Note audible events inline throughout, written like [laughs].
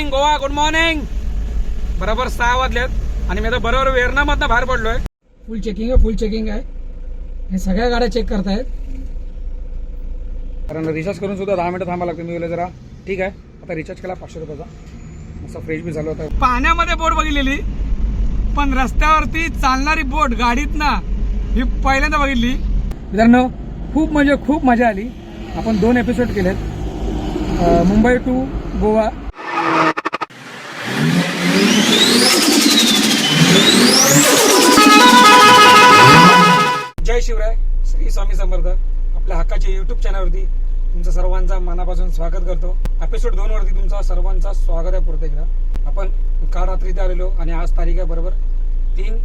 Morning Goa good morning बरोबर सहा वाजलेत आणि मी आता बरोबर वेरणामधनं बाहेर पडलोय. फुल चेकिंग आहे फुल चेकिंग आहे. हे सगळ्या गाड्या चेक करतायत. कारण रिचार्ज करून सुद्धा दहा मिनिटं थांबा लागतं. मी बोलले जरा ठीक आहे. आता रिचार्ज केला पाचशे रुपयाचा. मस्त फ्रेश बी झालं होतं पाण्यामध्ये बोट बघितलेली. पण रस्त्यावरती चालणारी बोट गाडीत ना ही पहिल्यांदा बघितली. मित्रांनो खूप म्हणजे खूप मजा आली. आपण दोन एपिसोड केलेत. मुंबई टू गोवा. शिवराय श्री स्वामी समर्थ आपल्या हक्काच्या युट्यूब चॅनलवरती तुमचं सर्वांचा मनापासून स्वागत करतो. एपिसोड दोन वरती तुमचा सर्वांचा स्वागत आहे पुरते एकदा. आपण काल रात्री ते आलेलो आणि आज तारीख आहे बरोबर तीन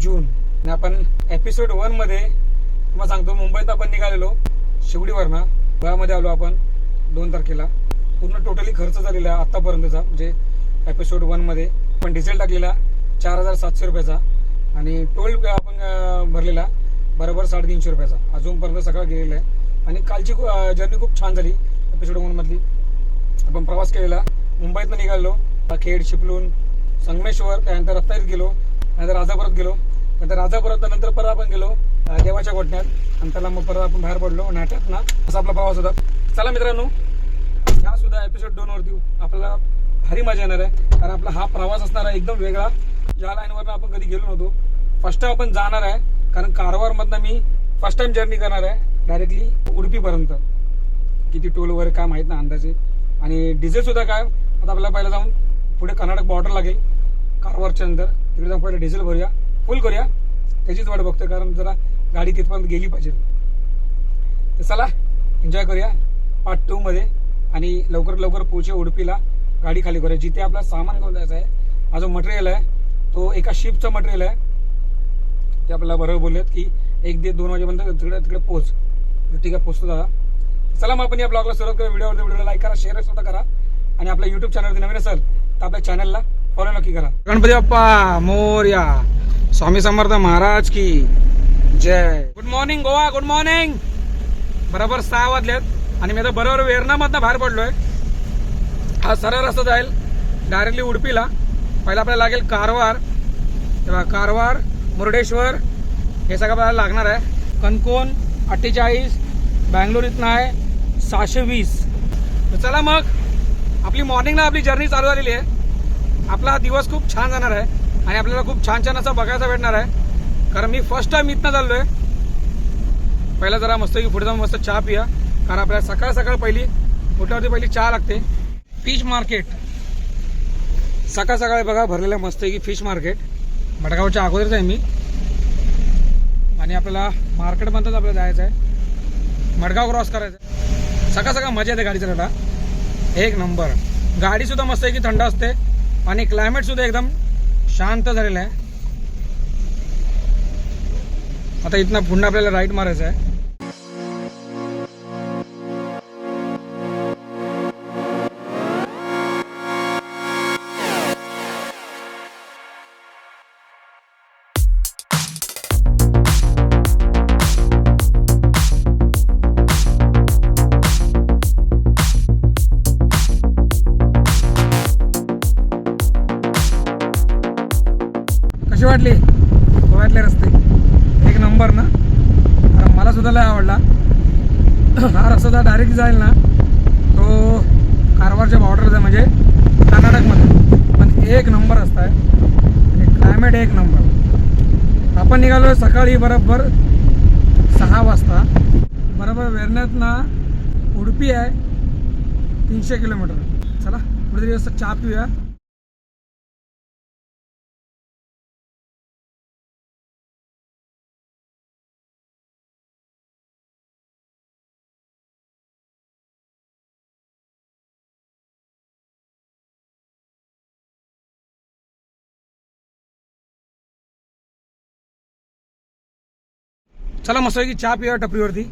जून. आणि आपण एपिसोड वनमध्ये तुम्हाला सांगतो मुंबईत आपण निघालेलो शिवडीवरनं गोव्यामध्ये आलो आपण दोन तारखेला. पूर्ण टोटली खर्च झालेला आहे आतापर्यंतचा. म्हणजे एपिसोड वनमध्ये डिझेल टाकलेला चार हजार सातशे रुपयाचा. आणि टोल आपण भरलेला. बरोबर साडेतीनशे रुपयाचा. अजूनपर्यंत सगळं गेलेलं आहे. आणि कालची जर्नी खूप छान झाली एपिसोड मधली. आपण प्रवास केलेला. मुंबईतनं निघालो खेड शिपलून संगमेश्वर त्यानंतर रत्नागिरीत गेलो नंतर राजापुरात गेलो. नंतर राजापुरात नंतर परत आपण गेलो देवाच्या गोठण्यात. नंतरला मग परत आपण बाहेर पडलो नाट्यात ना. असा आपला प्रवास होता. चला मित्रांनो ह्या सुद्धा एपिसोड दोन वरती आपल्याला भारी मजा येणार आहे. कारण आपला हा प्रवास असणार आहे एकदम वेगळा. या लाईनवर आपण कधी गेलो नव्हतो. फर्स्ट आपण जाणार आहे. कारण कारवारमधनं मी फर्स्ट टाइम जर्नी करणार आहे. डायरेक्टली उडपीपर्यंत. किती टोल वगैरे काय माहीत नाही अंदाजे. आणि डिझेलसुद्धा काय आता आपल्याला पहिला जाऊन पुढे कर्नाटक बॉर्डर लागेल. कारवारच्या नंतर. तिकडे जाऊन पहिले डिझेल भरूया. फुल करूया. त्याचीच वाट बघतोय कारण जरा गाडी तिथपर्यंत गेली पाहिजे. तर चला एन्जॉय करूया. पार्ट टू मध्ये. आणि लवकर लवकर पोहोचे उडपीला. गाडी खाली करूया. जिथे आपला सामान घेऊन जायचं आहे. हा जो मटेरियल आहे तो एका शिपचं मटेरियल आहे. ते आपल्याला बरोबर बोललेत की एक दीड दोन वाजेपर्यंत तिकडे तिकडे पोच. ठीक आहे पोचतो दादा. चला मग आपण या ब्लॉगला सुरुवात करा व्हिडिओवर व्हिडिओला लाईक करा शेअर सुद्धा करा. आणि आपल्या युट्यूब चॅनलवरती नवीन असेल तर आपल्या चॅनलला फॉलो नक्की करा. गणपती बाप्पा मोर्या. स्वामी समर्थ महाराज की जय. Good morning Goa. Good morning बरोबर सहा वाजलेत. आणि मी आता बरोबर वेरणामधनं बाहेर पडलोय. हा सरळ रस्ता जाईल. डायरेक्टली उडपीला. पहिला आपल्याला लागेल कारवार. तेव्हा कारवार मुर्डेश्वर हे सगळं आपल्याला लागणार आहे. कणकोण अठ्ठेचाळीस बँगलोर इथनं आहे सहाशे वीस. तर चला मग आपली मॉर्निंगला आपली जर्नी चालू झालेली आहे. आपला दिवस खूप छान जाणार आहे आणि आपल्याला खूप छान छान असं बघायचा भेटणार आहे. कारण मी फर्स्ट टाइम इथनं चाललो आहे पहिला जरा मस्त की पुढे जाऊन मस्त चहा पिया. कारण आपल्याला सकाळ सकाळ पहिली उठल्यावरती पहिली चहा लागते. फिश मार्केट सकाळ सकाळी बघा भरलेलं मस्त की फिश मार्केट मडगावच्या अगोदरच आहे मी. आणि आपल्याला मार्केटमध्येच आपल्याला जायचं आहे. मडगाव क्रॉस करायचं आहे. सकाळ सकाळ मजा येते गाडी चालवता एक नंबर. गाडी सुद्धा मस्त आहे की थंड असते. आणि क्लायमेट सुद्धा एकदम शांत झालेलं आहे. आता इथनं पुन्हा आपल्याला राईट मारायचं आहे. निघालो सकाळी बरोबर सहा वाजता. बरोबर वेरण्यात ना उडपी आहे तीनशे किलोमीटर. चला कुठेतरी असं चहा पिऊया. चला मस्त की चहा पिऊया टपरीवरती.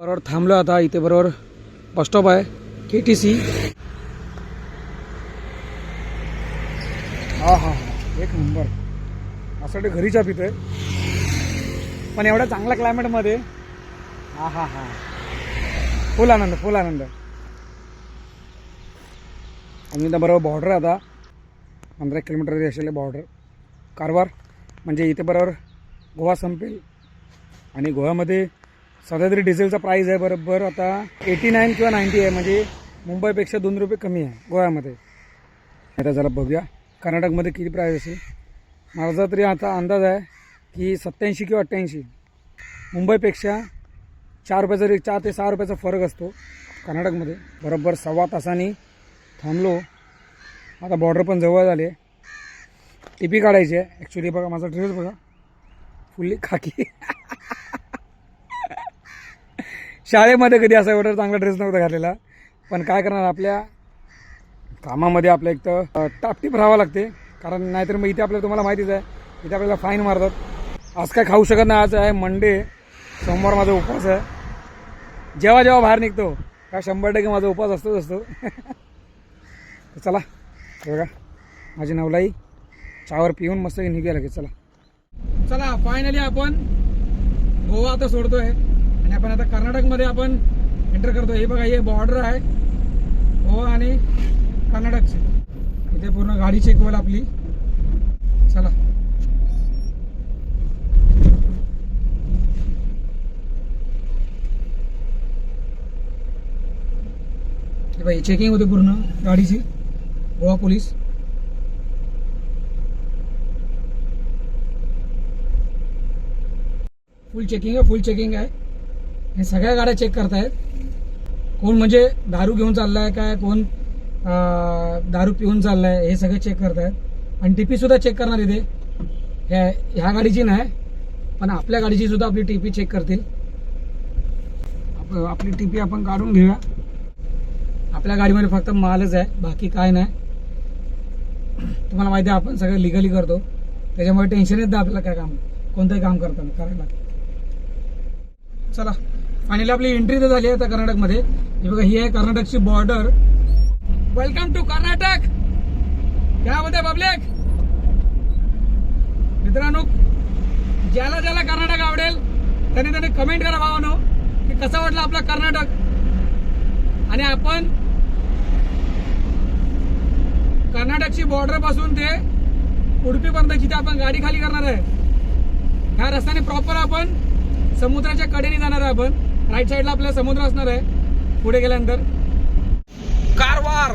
बरोबर थांबलो आता इथे बरोबर. बस स्टॉप आहे. के टी सी हा हा एक नंबर. असं वाटतं घरी चहा पितोय. पण एवढ्या चांगल्या क्लायमेटमध्ये हा हा हा. फुल आनंद फुल आनंद. आणि इथं बरोबर बॉर्डर आहे आता. पंधरा किलोमीटर असेल बॉर्डर कारवार म्हणजे इथे बरोबर गोवा संपेल. आणि गोव्यामध्ये सध्या तरी डिझेलचा प्राईस आहे बरोबर आता एटी नाईन किंवा नाईन्टी आहे म्हणजे मुंबईपेक्षा दोन रुपये कमी आहे गोव्यामध्ये. आता जरा बघूया कर्नाटकमध्ये किती प्राईस असेल. माझा तरी आता अंदाज आहे की सत्याऐंशी किंवा अठ्ठ्याऐंशी. मुंबईपेक्षा चार रुपयाचा रे चार ते सहा रुपयाचा फरक असतो कर्नाटकमध्ये. बरोबर सव्वा तासाने थांबलो. आता बॉर्डर पण जवळ झाली आहे टी पी काढायची. आहे ॲक्च्युली बघा माझा ड्रेस बघा. Fully khaki. शाळेमध्ये कधी असा एवढा चांगला ड्रेस नव्हता घातलेला. पण काय करणार आपल्या कामामध्ये आपल्या एक तर टापटीप राहावं लागते. कारण नाहीतर मग इथे आपल्याला तुम्हाला माहितीच आहे इथे आपल्याला फाईन मारतात. आज काय खाऊ शकत नाही आज आहे मंडे सोमवार माझा उपवास आहे. जेव्हा जेव्हा बाहेर निघतो का शंभर टक्के माझा उपवास असतोच असतो. [laughs] चला बघा. माझी नवलाई चावर पिऊन मस्त निघायला लगेच चला. चला फायनली आपण गोवा आता सोडतोय. आणि आपण आता कर्नाटकमध्ये आपण एंटर करतोय. हे बघा हे बॉर्डर आहे. गोवा आणि कर्नाटकचे. इथे पूर्ण गाडी चेक होईल आपली. चला. बाई चेकिंग होते पूर्ण गाडीची. गोवा पोलीस. फुल चेकिंग आहे फुल चेकिंग आहे. हे सगळ्या गाड्या चेक करतायत. कोण म्हणजे दारू घेऊन चाललाय काय कोण दारू पिऊन चाललाय हे सगळं चेक करतायत. आणि टीपी सुद्धा चेक करणार इथे ह्या ह्या गाडीची नाही पण आपल्या गाडीची सुद्धा आपली टीपी चेक करतील. आप- आपली टीपी आपण काढून घेऊया. आपल्या गाडीमध्ये फक्त मालच आहे बाकी काय नाही. तुम्हाला माहिती आहे आपण सगळं लिगली करतो. त्याच्यामुळे टेन्शन येत नाही आपल्याला काय काम कोणतंही काम करताना करायला. चला. फायनली आपली एंट्री तर झाली आहे आता कर्नाटकमध्ये. हे बघा ही आहे कर्नाटकची बॉर्डर वेलकम टू कर्नाटक! काय बोलते पब्लिक मित्रांनो ज्याला ज्याला कर्नाटक आवडेल त्याने त्याने कमेंट करा भावानो की कसं वाटलं आपला कर्नाटक? आणि आपण कर्नाटकची बॉर्डरपासून ते उडपीपर्यंत जिथे आपण गाडी खाली करणार आहे ह्या रस्त्याने प्रॉपर आपण समुद्राच्या कडेने जाणार आहे आपण. राईट साईडला आपल्याला समुद्र असणार आहे. पुढे गेल्यानंतर. कारवार.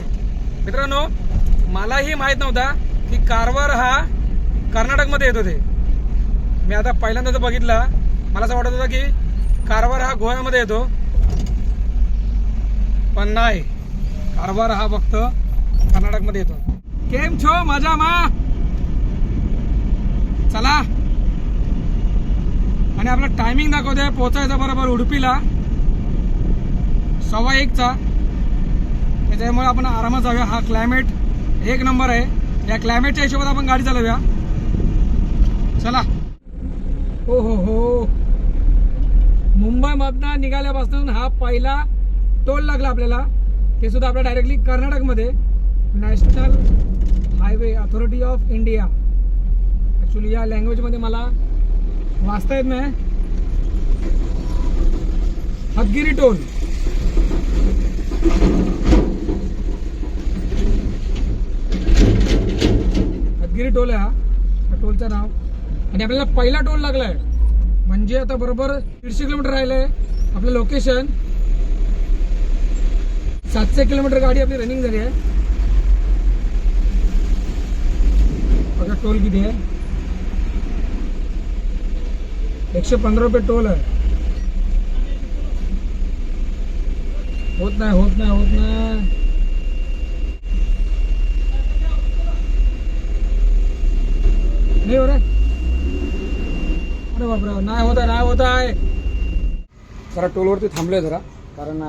मित्रांनो मलाही माहीत नव्हता की कारवार हा कर्नाटकमध्ये येत होते. मी आता पहिल्यांदा तर बघितला. मला असं वाटत होतं की कारवार हा गोव्यामध्ये येतो. पण नाही. कारवार हा फक्त कर्नाटकमध्ये येतो. केम छो माझा मा. चला. आणि आपला टायमिंग दाखवतोय पोहोचायचा बरोबर उडुपीला. सव्वा एकचा. त्याच्यामुळे आपण आरामात जाऊया. हा क्लायमेट एक नंबर आहे. या क्लायमेटच्या हिशोबात आपण गाडी चालवूया. चला. हो हो हो. मुंबईमधनं निघाल्यापासून हा पहिला टोल लागला आपल्याला. ते सुद्धा आपल्या डायरेक्टली कर्नाटकमध्ये. National Highway Authority of India actually या लँग्वेजमध्ये मला वाचता येत नाही हदगिरी टोल. हदगिरी टोल आहे हा. टोलचं नाव. आणि आपल्याला पहिला टोल लागलाय. म्हणजे आता बरोबर दीडशे किलोमीटर राहिलंय आपलं लोकेशन सातशे किलोमीटर गाडी आपली रनिंग झाली आहे. बघा टोल किती आहे. एकशे पंधरा रुपये टोल आहे. होत नाही होत नाही होत नाही. नाही हो रे. अरे बापरे नाही होत आहे नाही होत आहे. जरा टोलवरती थांबले जरा कारण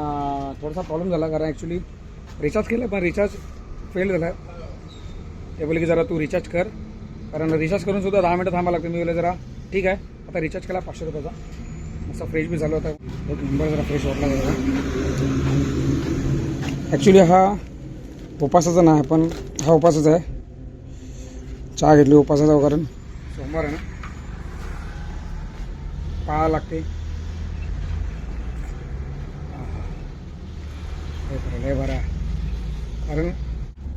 थोडासा प्रॉब्लेम झाला कारण ॲक्च्युली रिचार्ज केलं पण रिचार्ज फेल झाला. ते बोलले की जरा तू रिचार्ज कर कारण रिचार्ज करून सुद्धा दहा मिनटं थांबावं लागतं. मी बोलले जरा ठीक आहे. आता रिचार्ज केला पाचशे रुपयाचा. मस्त फ्रेश बी झालं होता. एक नंबर जरा फ्रेश वाटला जरा. ॲक्च्युली हा उपासाचा नाही पण हा उपासाचा आहे. चहा घेतली उपासाचा कारण. सोमवार आहे ना. पाळा लागते. लय बरं कारण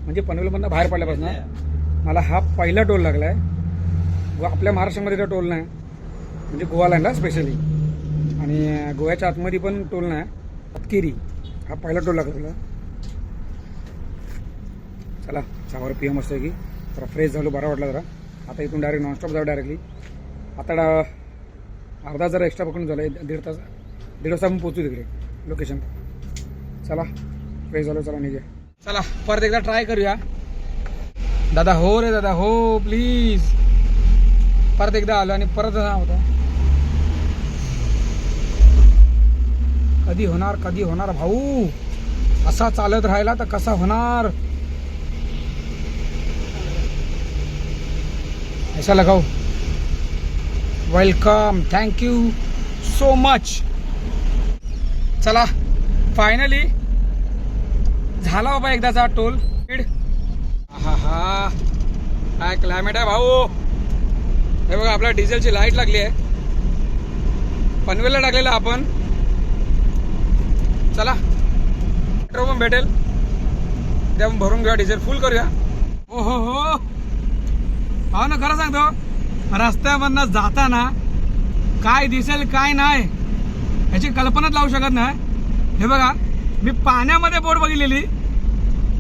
म्हणजे पनवेलमधनं बाहेर पडल्यापासून मला हा पहिला टोल लागला आहे गो आपल्या महाराष्ट्रामध्ये तो टोल नाही. म्हणजे गोवा लाईनला स्पेशली आणि गोव्याच्या आतमध्ये पण टोल नाही. अतकेरी हा पहिला टोल लागला तुला. चला सावर पी एम आहे की. जरा फ्रेश झालो बरा वाटला जरा. आता इथून डायरेक्ट नॉनस्टॉप जाऊ डायरेक्टली आता डा- अर्धा जरा एक्स्ट्रा पकडून झालं आहे दीड तास दीड वाजता आपण पोचू तिकडे. लोकेशन चला फ्रेश झालो चला निघे चला परत एकदा ट्राय करूया. दादा हो रे दादा हो प्लीज परत एकदा आलो आणि परत हा होता. कधी होणार कधी होणार भाऊ? असा चालत राहिला तर कसा होणार? ऐसा लगाओ welcome thank you so much चला फायनली झाला बाबा एकदाचा टोल हा हा काय क्लायमेट आहे भाऊ? हे बघा आपल्या डिझेलची लाइट लागली आहे. पनवेलला टाकलेलं आपण. चला. पेट्रोल पण भेटेल. ते आपण भरून घेऊया डिझेल फुल करूया. ओ हो. हो हो ना खरं सांगतो रस्त्यामधनं जाताना काय दिसेल काय नाही याची कल्पनाच लावू शकत नाही. हे बघा मी पाण्यामध्ये बोट बघितलेली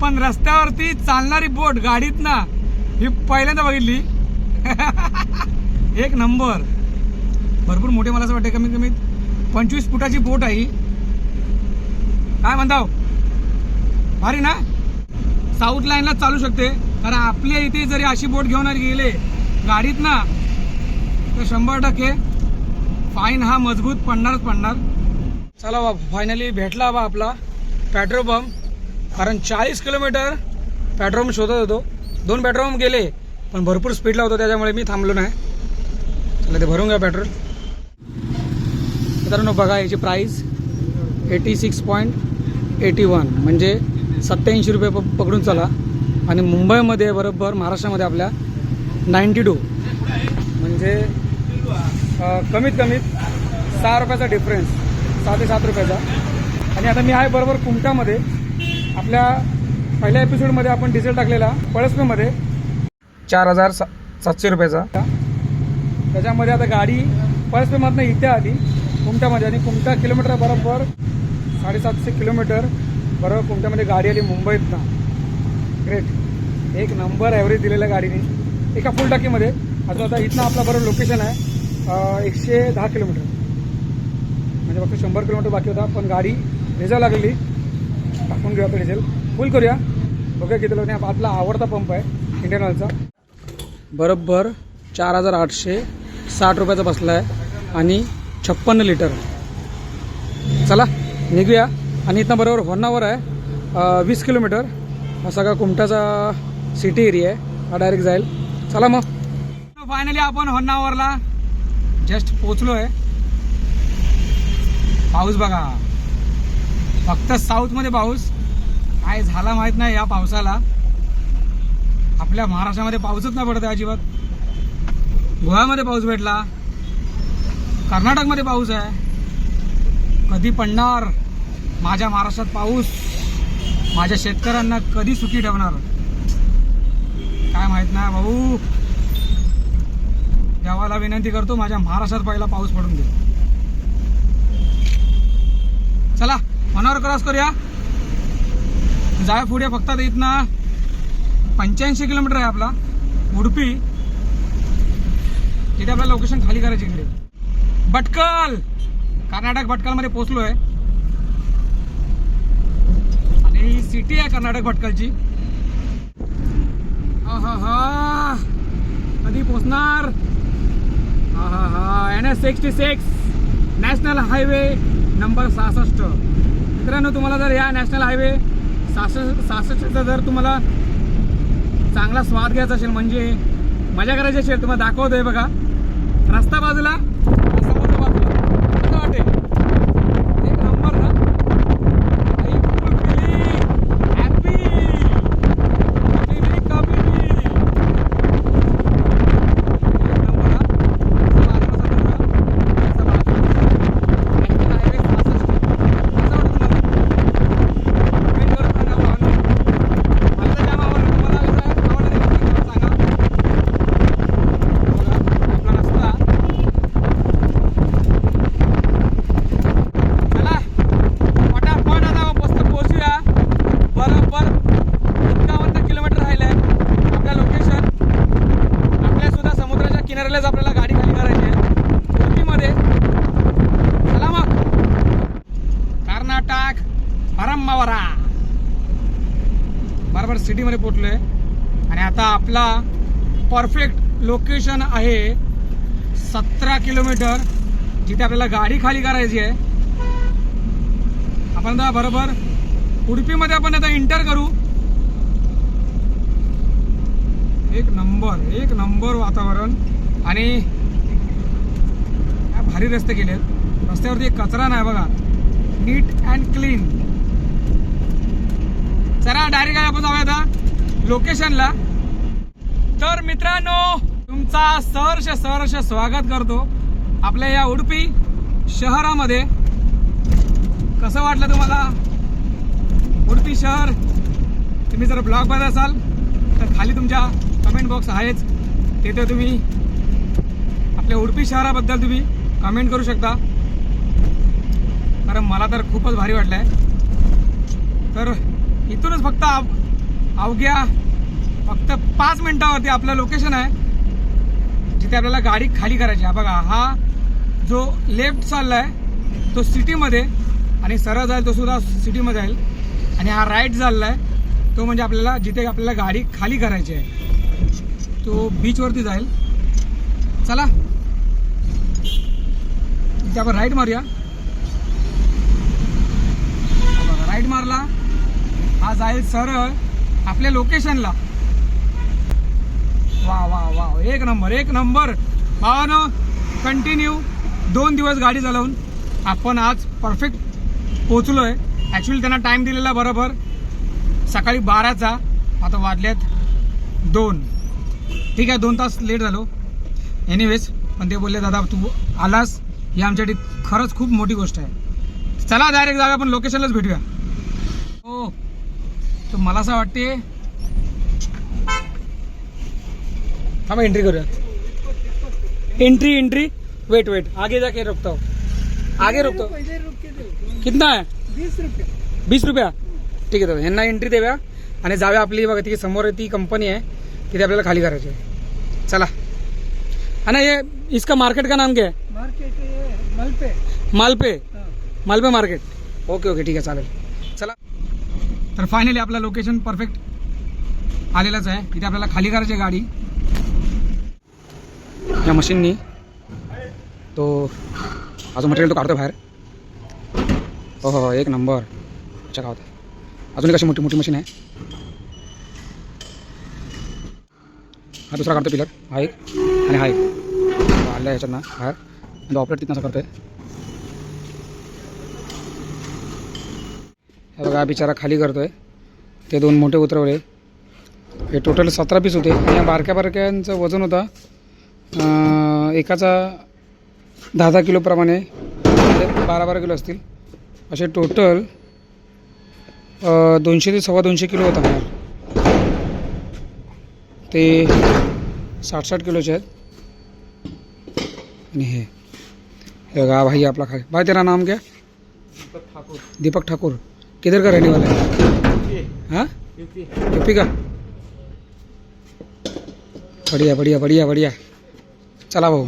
पण रस्त्यावरती चालणारी बोट गाडीत ना ही पहिल्यांदा बघितली. [laughs] एक नंबर. भरपूर मोठे मला असं वाटते कमीत कमी पंचवीस फुटाची बोट आहे काय म्हणताव हो? भारी ना? साऊथ लाईनला चालू शकते. कारण आपल्या इथे जरी अशी बोट घेऊन गेले गाडीत ना तर शंभर टक्के फाईन हा मजबूत पडणारच पडणार. चला बा फायनली भेटला बा आपला पेट्रोल पंप कारण चाळीस किलोमीटर पेट्रोल पंप शोधत होतो. दोन पेट्रोल पंप गेले पण भरपूर स्पीडला होतो त्याच्यामुळे मी थांबलो नाही. चला ते भरून घ्या पेट्रोल मित्रांनो बघा याची price eighty six point eighty one म्हणजे सत्याऐंशी रुपये प पकडून चला. आणि मुंबईमध्ये बरोबर महाराष्ट्रामध्ये आपल्या नाईंटी टू म्हणजे कमीत कमीत सहा रुपयाचा डिफरन्स सहा ते सात रुपयाचा. आणि आता मी आहे बरोबर कुमटामध्ये. आपल्या पहिल्या एपिसोडमध्ये आपण डिझेल टाकलेला पळसपेमध्ये चार हजार सा सातशे रुपयाचा. त्याच्यामध्ये आता गाडी पळसपेमधनं इथे आली कुमटामध्ये. आणि कुमटा किलोमीटर बरोबर साडेसातशे किलोमीटर बरोबर कोणत्यामध्ये गाडी आली मुंबईतनं. ग्रेट एक नंबर ॲव्हरेज दिलेल्या गाडीने. एका फुल टाकीमध्ये. अजून आता इथनं आपला बरोबर लोकेशन आहे एकशे दहा किलोमीटर. म्हणजे फक्त शंभर किलोमीटर बाकी होता पण गाडी रिझर्व लागलेली टाकून घेऊया आपण डिझेल फुल करूया. बघूया किती लोक आपला आवडता पंप आहे इंडियन ऑइलचा बरोबर चार हजार आठशे साठ रुपयाचा बसला आहे आणि छप्पन्न लिटर चला. निघूया. आणि इथनं बरोबर होन्नावर आहे. वीस किलोमीटर. हा सगळा कुमटाचा सिटी एरिया आहे. हा डायरेक्ट जाईल. चला मग. फायनली आपण होन्नावरला जस्ट पोचलो आहे पाऊस बघा. फक्त साऊथमध्ये पाऊस. काय झाला माहीत नाही या पावसाला. आपल्या महाराष्ट्रामध्ये पाऊसच नाही पडत आहे अजिबात. गोव्यामध्ये पाऊस भेटला. कर्नाटकमध्ये पाऊस आहे. कधी पडणार? माझ्या महाराष्ट्रात पाऊस माझ्या शेतकऱ्यांना कधी सुखी ठेवणार? काय माहीत नाही भाऊ? देवाला विनंती करतो माझ्या महाराष्ट्रात पहिला पाऊस पडून दे. चला मनावर क्रॉस करूया. जाय पुढे फक्त इथनं पंच्याऐंशी किलोमीटर आहे आपला. उडपी. तिथे आपल्याला लोकेशन खाली करायची इकडे भटकल! कर्नाटक भटकलमध्ये पोहोचलो आहे आणि ही सिटी आहे कर्नाटक भटकलची. हा कधी पोचणार हा हा हा. N S sixty six national highway number सहासष्ट. मित्रांनो तुम्हाला जर या नॅशनल हायवे सहासष्ट सहासष्टचा जर तुम्हाला चांगला स्वाद घ्यायचा असेल म्हणजे मजा करायची असेल तुम्हाला दाखवतोय बघा. रस्ता बाजूला समुद्र बाजूला कसं वाटेल एक नंबर ना आई full feeling, happy. Feeling community. एक नंबर हा. चला, आता कसं करूया? चला, National Highway 66. कसं वाटतं तुम्हाला? Comment करून सांगा भावांनो. मला तर जाम आवडलं. बरोबर सिटीमध्ये पोचलो आहे आणि आता आपला परफेक्ट लोकेशन आहे सतरा किलोमीटर. जिथे आपल्याला गाडी खाली करायची आहे. आपण आता बरोबर उडपीमध्ये आपण आता इंटर करू. एक नंबर एक नंबर वातावरण. आणि भारी रस्ते केलेत. रस्त्यावरती एक कचरा नाही बघा. Neat and clean. चला डायरेक्ट आपण जाऊया आता. लोकेशनला तर मित्रांनो तुमचा सहर्ष सहर्ष स्वागत करतो आपल्या या उडपी शहरामध्ये. कसं वाटलं तुम्हाला? उडपी शहर तुम्ही जर ब्लॉग बघत असाल तर खाली तुमच्या कमेंट बॉक्स आहेच. तिथे तुम्ही आपल्या उडपी शहराबद्दल तुम्ही कमेंट करू शकता. कारण मला तर खूपच भारी वाटलं आहे तर इथूनच फक्त अवघ्या फक्त पाच मिनिटावरती आपलं लोकेशन आहे. जिथे आपल्याला गाडी खाली करायची आहे. बघा हा जो लेफ्ट चालला आहे तो सिटीमध्ये आणि सरळ जाईल तो सुद्धा सिटीमध्ये जाईल. आणि हा राईट चालला आहे तो म्हणजे आपल्याला जिथे आपल्याला गाडी खाली करायची आहे तो बीचवरती जाईल. चला. इथे आपण राईट मारूया. बघा राईट मारला. हा जाईल सरळ आपल्या लोकेशनला वा वा वा. एक नंबर एक नंबर. भावानं कंटिन्यू दोन दिवस गाडी चालवून आपण आज परफेक्ट पोचलोय ॲक्च्युली त्यांना टाईम दिलेला बरोबर. सकाळी बाराचा आता वाजल्यात दोन. ठीक आहे दोन तास लेट झालो. एनिवेज पण ते बोलले दादा तू आलास. ही आमच्यासाठी खरंच खूप मोठी गोष्ट आहे. चला डायरेक्ट जाऊया आपण लोकेशनलाच भेटूया. हो. तर मला असं वाटते हाँ मग एंट्री करूँ एंट्री एंट्री वेट वेट आगे जाके रुकता हूँ आगे रुकता कितना है? वीस रुपया. वीस रुपया ठीक आहे दादा यांना एंट्री देव्या आणि जाव्या आपली बघा ती समोर ती कंपनी आहे. तिथे आपल्याला खाली करायची आहे. चला. आणि हे इसका मार्केट का नाम क्या है? Market Malpe. Malpe Malpe market okay okay ठीक आहे चालेल. चला. तर फायनली आपलं लोकेशन परफेक्ट आलेलंच आहे. तिथे आपल्याला खाली करायची आहे गाडी. या मशीननी. तो अजून मटेरियल तो काढतो बाहेर. हो हो हो एक नंबर. चका होता अजून एक अशी मोठी मोठी मशीन आहे? हा दुसरा काढतो पिलर. हा एक. आणि हा एक. आहे ह्याच्यात ना बाहेर. आणि ऑपरेट तिथं असं करतो आहे बघा बिचारा खाली करतो आहे ते दोन मोठे उतरवले. हे टोटल सतरा पीस होते. आणि या बारक्या बारक्यांचं वजन होता एकाचा दहा दहा किलोप्रमाणे म्हणजे बारा बारा किलो असतील. असे टोटल दोनशे ते सव्वा दोनशे किलो होत आहे ते साठ साठ किलोचे आहेत. आणि हे. गा बघा भाई आपला खाली. भाई तेरा नाम क्या? दीपक ठाकुर. किधर का रहने वाला है? हाँ? यूपी का? बढ़िया बढ़िया बढ़िया बढ़िया. चला भाऊ.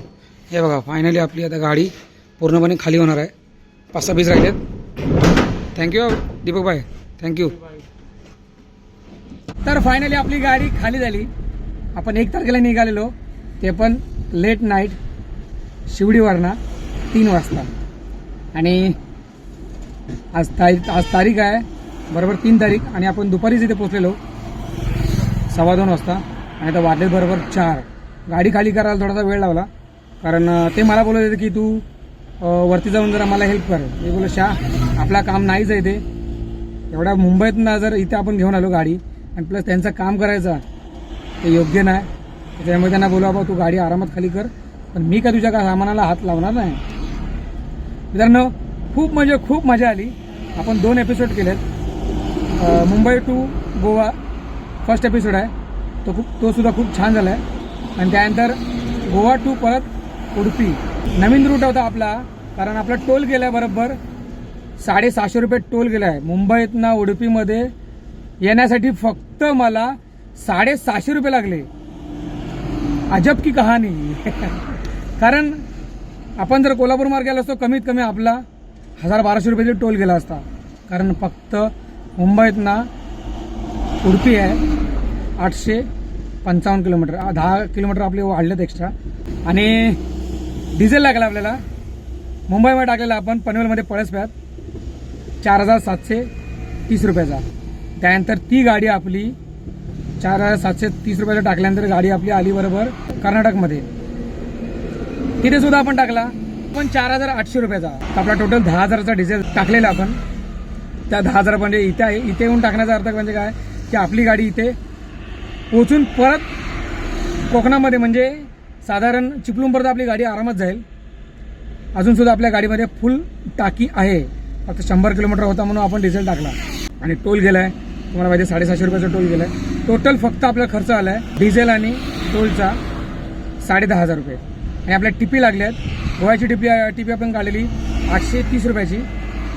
हे बघा फायनली आपली आता गाडी पूर्णपणे खाली होणार आहे. पाच सहा बीज राहिलेत. थँक्यू दीपक भाई थँक्यू तर फायनली आपली गाडी खाली झाली. आपण एक तारखेला निघालेलो. ते पण लेट नाईट शिवडीवरनं तीन वाजता. आणि आज तारीख आज तारीख आहे बरोबर तीन तारीख. आणि आपण दुपारीच इथे पोचलेलो सव्वा दोन वाजता. आणि आता वाजले बरोबर चार. गाडी खाली करायला थोडासा वेळ लावला. कारण ते मला बोलत होते की तू वरती जाऊन जरा मला हेल्प कर. मी बोललो शाह आपला काम नाहीच आहे ते. एवढ्या मुंबईतनं जर इथे आपण घेऊन आलो गाडी आणि प्लस त्यांचं काम करायचं ते योग्य नाही. त्याच्यामुळे त्यांना बोलू बाबा तू गाडी आरामात खाली कर. पण मी का तुझ्या का सामानाला हात लावणार नाही? मित्रांनो खूप म्हणजे खूप मजा आली. आपण दोन एपिसोड केलेत. Mumbai to Goa first episode आहे. तो खूप तो सुद्धा खूप छान झाला आहे आणि त्यानंतर गोवा टू परत उडपी. नवीन रूट होता आपला कारण आपला टोल गेला आहे बरोबर. साडेसहाशे रुपये टोल गेला आहे मुंबईतनं उडपीमध्ये येण्यासाठी फक्त मला साडेसहाशे रुपये लागले. अजब की कहाणी. [laughs] कारण आपण जर कोल्हापूर मार्ग गेलो असतो कमीत कमी आपला हजार बाराशे रुपये टोल गेला असता. कारण फक्त मुंबईतनं उडपी आहे आठशे पंचावन्न किलोमीटर दहा किलोमीटर आपले वाढलेत एक्स्ट्रा आणि डिझेल लागला आपल्याला. मुंबईमध्ये टाकलेला आपण पनवेलमध्ये पळसप्यात चार हजार सातशे तीस रुपयाचा. त्यानंतर ती गाडी आपली चार हजार सातशे तीस रुपयाचा टाकल्यानंतर गाडी आपली आली बरोबर कर्नाटकमध्ये. तिथे सुद्धा आपण टाकला. पण चार हजार आठशे रुपयाचा. आपला टोटल दहा हजाराचा डिझेल टाकलेला आपण. त्या दहा हजार म्हणजे इथे आहे. इथे येऊन टाकण्याचा अर्थ म्हणजे काय? की आपली गाडी इथे पोचून परत कोकणामध्ये म्हणजे साधारण चिपळूणपर्यंत आपली गाडी आरामात जाईल. अजून सुद्धा आपल्या गाडीमध्ये फुल टाकी आहे. फक्त शंभर किलोमीटर होता म्हणून आपण डिझेल टाकला. आणि टोल गेलाय. तुम्हाला माहिती साडेसहाशे रुपयाचा टोल गेलाय. टोटल फक्त आपला खर्च आलाय डिझेल आणि टोलचा साडे दहा हजार रुपये. आणि आपल्या टिपी लागल्या आहेत गोव्याची टिपी टिपी आपण काढलेली आठशे तीस रुपयाची.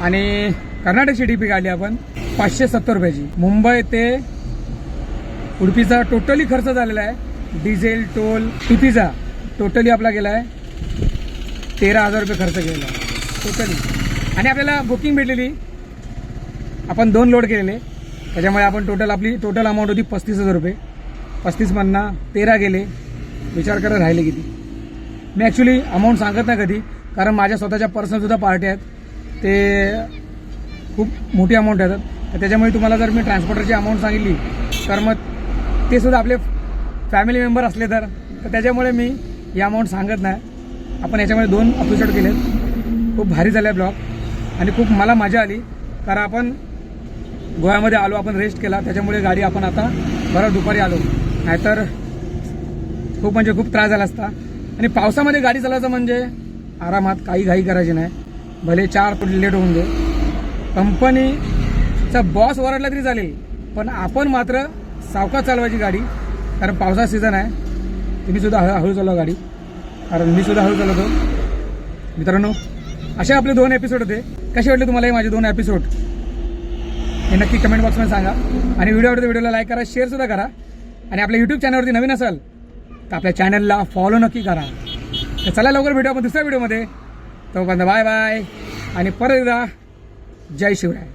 आणि कर्नाटकची टिपी काढली आपण पाचशे सत्तर रुपयाची. मुंबई ते उडपीचा टोटली खर्च झालेला आहे. डिझेल टोल टिपीचा टोटली आपला गेला आहे. तेरा हजार रुपये खर्च केलेला आहे. टोटली आणि आपल्याला बुकिंग भेटलेली. आपण दोन लोड केलेले. त्याच्यामुळे आपण टोटल आपली टोटल अमाऊंट होती पस्तीस हजार रुपये. पस्तीसमधनं तेरा गेले. विचार करत राहिले किती. मी ॲक्च्युली अमाऊंट सांगत नाही कधी कारण माझ्या स्वतःच्या पर्सनलसुद्धा पार्टी आहेत. ते खूप मोठी अमाऊंट येतात तर त्याच्यामुळे तुम्हाला जर मी ट्रान्सपोर्टरची अमाऊंट सांगितली तर मग ते सुद्धा आपले फॅमिली मेंबर असले तर. तर त्याच्यामुळे मी ही अमाऊंट सांगत नाही. आपण याच्यामध्ये दोन अपिसोड केलेत. खूप भारी झाले ब्लॉग आणि खूप मला मजा आली. कारण आपण गोव्यामध्ये आलो आपण रेस्ट केला. त्याच्यामुळे गाडी आपण आता बरं दुपारी आलो. नाहीतर खूप म्हणजे खूप त्रास झाला असता. आणि पावसामध्ये गाडी चालवायचं म्हणजे आरामात काही घाई करायची नाही. भले चार फूट लेट होऊन दे. कंपनीचा बॉस ओरडला तरी चालेल. पण आपण मात्र सावकाश चालवायची गाडी कारण पावसाचा सीझन आहे. तुम्ही सुद्धा हळू हळू चालवा गाडी. कारण मी सुद्धा हळू चालवतो. मित्रांनो असे आपले दोन एपिसोड होते. कसे वाटले तुम्हाला हे माझे दोन एपिसोड हे नक्की कमेंट बॉक्समध्ये सांगा. आणि व्हिडिओ आवडतो व्हिडिओला लाईक करा शेअर सुद्धा करा. आणि आपल्या यूट्यूब चॅनलवरती नवीन असाल तर आपल्या चॅनलला फॉलो नक्की करा. तर चला लवकर भेटू आपण दुसऱ्या व्हिडिओमध्ये तोपर्यंत बाय बाय आणि परत एकदा जय शिवराय.